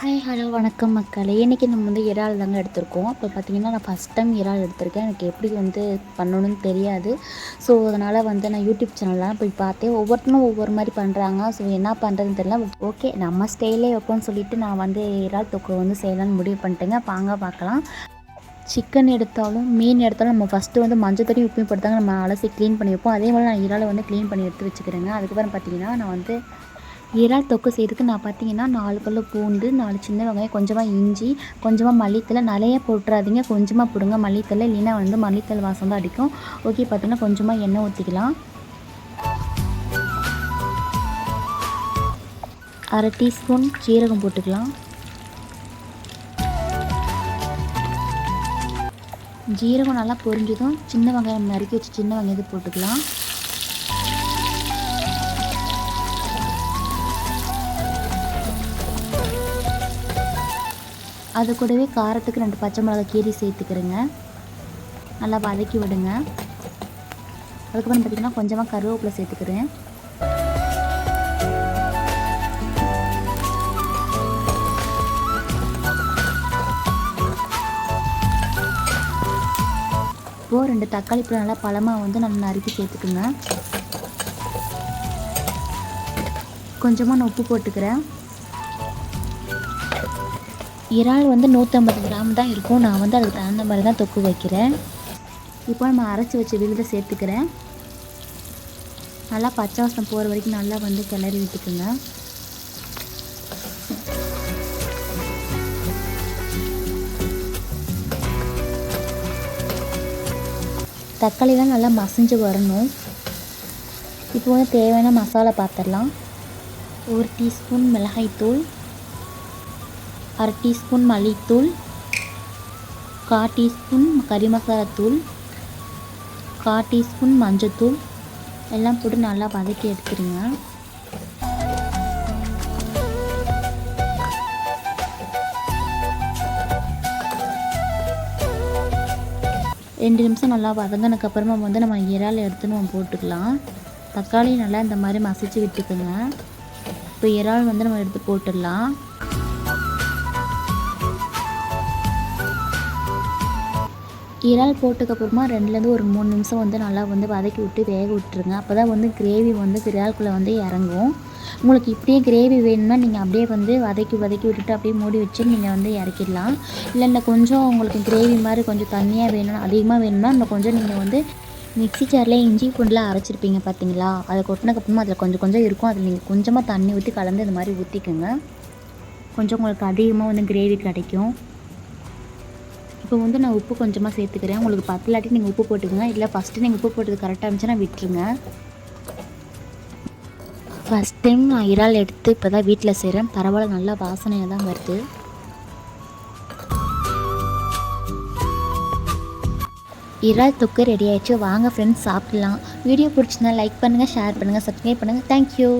Hi hello வணக்கம் மக்களே. இன்றைக்கி நம்ம வந்து இறால் தாங்க எடுத்திருக்கோம். இப்போ பார்த்தீங்கன்னா நான் ஃபஸ்ட் டைம் இறால் எடுத்திருக்கேன். எனக்கு எப்படி வந்து பண்ணணும்னு தெரியாது. ஸோ அதனால் வந்து நான் யூடியூப் சேனல்லாம் போய் பார்த்தேன். ஒவ்வொருத்தரும் ஒவ்வொரு மாதிரி பண்ணுறாங்க ஸோ என்ன பண்ணுறதுன்னு தெரியல. ஓகே நம்ம ஸ்டைலே வைப்போம்னு சொல்லிட்டு நான் வந்து இறால் தொக்கு வந்து செய்யலாம்னு முடிவு பண்ணிட்டேங்க. வாங்க பார்க்கலாம். சிக்கன் எடுத்தாலும் மீன் எடுத்தாலும் நம்ம ஃபஸ்ட்டு வந்து மஞ்சள் தண்ணி உப்பையும் போட்டு நம்ம அலசி க்ளீன் பண்ணி வைப்போம். அதே மாதிரி நான் இறாலை வந்து க்ளீன் பண்ணி எடுத்து வச்சுக்கிறேங்க. அதுக்கப்புறம் பார்த்தீங்கன்னா நான் வந்து இறால் தொக்கு செய்கிறதுக்கு நான் பார்த்தீங்கன்னா நாலு பல்லு பூண்டு நாலு சின்ன வெங்காயம் கொஞ்சமாக இஞ்சி கொஞ்சமாக மல்லித்தலை நிறைய போட்டுறாதீங்க. கொஞ்சமாக போடுங்க. மல்லித்தலை இல்லைன்னா வந்து மல்லித்தலை வாசம் தான் அடிக்கும். ஓகே பார்த்தீங்கன்னா கொஞ்சமாக எண்ணெய் ஊற்றிக்கலாம் அரை டீஸ்பூன் சீரகம் போட்டுக்கலாம். ஜீரகம் நல்லா பொரிஞ்சதும் சின்ன வெங்காயம் நறுக்கி வச்சு சின்ன வெங்காயத்தை போட்டுக்கலாம். அது கூடவே காரத்துக்கு ரெண்டு பச்சை மிளகா கீரி சேர்த்துக்கிறேங்க. நல்லா வதக்கி விடுங்க. அதுக்கப்புறம் பார்த்திங்கன்னா கொஞ்சமாக கருவேப்பிலை சேர்த்துக்கிறேன். இப்போது ரெண்டு தக்காளி பழம் நல்லா பழமாக வந்து நல்லா நறுக்கி சேர்த்துக்குங்க. கொஞ்சமாக நான் உப்பு போட்டுக்கிறேன். இறால் வந்து நூற்றம்பது கிராம் தான் இருக்கும். நான் வந்து அதுக்கு தகுந்த மாதிரி தான் தொக்கு வைக்கிறேன். இப்போ நம்ம அரைச்சி வச்ச விழுதை சேர்த்துக்கிறேன். நல்லா பச்சை வாசம் போகிற வரைக்கும் நல்லா வந்து கிளறி விட்டுக்குங்க. தக்காளிலாம் நல்லா மசிஞ்சு வரணும். இப்போ வந்து தேவையான மசாலா பார்த்துடலாம். ஒரு டீஸ்பூன் மிளகாய்த்தூள். அரை டீஸ்பூன் மல்லித்தூள் கா டீஸ்பூன் கறி மசாலாத்தூள் கா டீஸ்பூன் மஞ்சத்தூள் எல்லாம் போட்டு நல்லா வதக்கி எடுத்துருங்க. ரெண்டு நிமிஷம் நல்லா வதங்கினதுக்கப்புறமா வந்து நம்ம இறால் எடுத்து நம்ம போட்டுக்கலாம். தக்காளி நல்லா இந்த மாதிரி மசிச்சு விட்டுக்குங்க. இப்போ இறால் வந்து நம்ம எடுத்து போட்டுடலாம். இறால் போட்டதுக்கப்புறமா ரெண்டுலேருந்து ஒரு மூணு நிமிஷம் வந்து நல்லா வந்து வதக்கி விட்டு வேக விட்டுருங்க. அப்போ தான் வந்து கிரேவி வந்து இறால்குள்ளே வந்து இறங்கும். உங்களுக்கு இப்படியே கிரேவி வேணும்னா நீங்கள் அப்படியே வந்து வதக்கி வதக்கி விட்டுட்டு அப்படியே மூடி வச்சு நீங்கள் வந்து இறக்கிடலாம். இல்லை இல்லை கொஞ்சம் உங்களுக்கு கிரேவி மாதிரி கொஞ்சம் தண்ணியாக வேணும் அதிகமாக வேணும்னா இன்னும் கொஞ்சம் நீங்கள் வந்து மிக்ஸி ஜாரில் இஞ்சி பூண்டுலாம் அரைச்சிருப்பீங்க பார்த்தீங்களா அதை கொட்டினக்கப்புறமா அதில் கொஞ்சம் கொஞ்சம் இருக்கும். அதில் நீங்கள் கொஞ்சமாக தண்ணி ஊற்றி கலந்து இந்த மாதிரி ஊற்றிக்கோங்க கொஞ்சம் உங்களுக்கு அதிகமாக வந்து கிரேவி கிடைக்கும். இப்போ வந்து நான் உப்பு கொஞ்சமாக சேர்த்துக்கிறேன். உங்களுக்கு பத்தலாட்டி நீங்கள் உப்பு போட்டுக்கோங்க. இல்லை ஃபஸ்ட்டு நீங்கள் உப்பு போட்டது கரெக்டாக இருந்துச்சுன்னா விட்டுருங்க. ஃபஸ்ட் டைம் நான் இறால் எடுத்து இப்போ தான் வீட்டில் செய்கிறேன் பரவாயில்ல நல்லா வாசனையாக தான் வருது. இறால் தொக்கு ரெடி ஆயிடுச்சு. வாங்க ஃப்ரெண்ட்ஸ் சாப்பிட்லாம். வீடியோ பிடிச்சிருந்தா லைக் பண்ணுங்கள் ஷேர் பண்ணுங்கள் சப்ஸ்கிரைப் பண்ணுங்கள் தேங்க்யூ